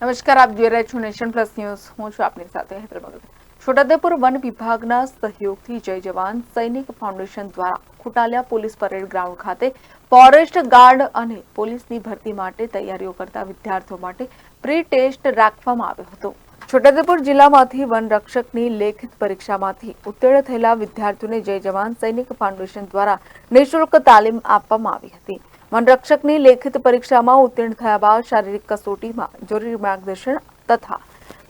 નમસ્કાર, આપ જોઈ રહ્યા છો નેશન પ્લસ ન્યૂઝ. હું છું આપની સાથે હેતલ છોટાઉદેપુર વન વિભાગના સહયોગથી જય જવાન સૈનિક ફાઉન્ડેશન દ્વારા ખુટાલિયા પોલીસ પરેડ ગ્રાઉન્ડ ખાતે ફોરેસ્ટ ગાર્ડ અને પોલીસની ભરતી માટે તૈયારીઓ કરતા વિદ્યાર્થીઓ માટે પ્રી ટેસ્ટ રાખવામાં આવ્યો હતો. છોટાઉદેપુર જિલ્લામાંથી વન રક્ષકની લેખિત પરીક્ષામાંથી ઉત્તીર્ણ થયેલા વિદ્યાર્થીઓને જય જવાન સૈનિક ફાઉન્ડેશન દ્વારા નિઃશુલ્ક તાલીમ આપવામાં આવી હતી. વનરક્ષકની લેખિત પરીક્ષામાં ઉત્તીર્ણ થયા બાદ શારીરિક કસોટીમાં જરૂરી માર્ગદર્શન તથા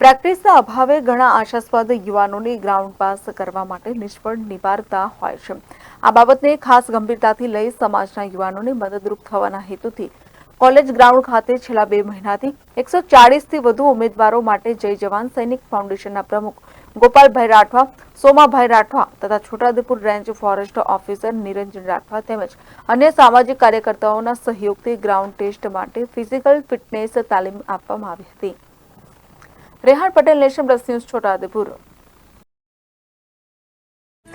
પ્રેક્ટિસના અભાવે ઘણા આશાસ્પદ યુવાનોને ગ્રાઉન્ડ પાસ કરવા માટે નિષ્ફળ નિવારતા હોય છે. આ બાબતને ખાસ ગંભીરતાથી લઈ સમાજના યુવાનોને મદદરૂપ થવાના હેતુથી કોલેજ ગ્રાઉન્ડ ખાતે છેલ્લા બે મહિનાથી એકસો ચાળીસથી વધુ ઉમેદવારો માટે જય જવાન સૈનિક ફાઉન્ડેશનના પ્રમુખ ગોપાલભાઈ રાઠવા, સોમાભાઈ રાઠવા તથા Chhotaudepur range forest officer Niranjan Rathwa તેમજ અન્ય સામાજિક કાર્યકર્તાઓના સહયોગથી ગ્રાઉન્ડ ટેસ્ટ માટે ફિઝિકલ ફિટનેસ તાલીમ આપવામાં આવી હતી. Rehan Patel nation plus news Chhotaudepur.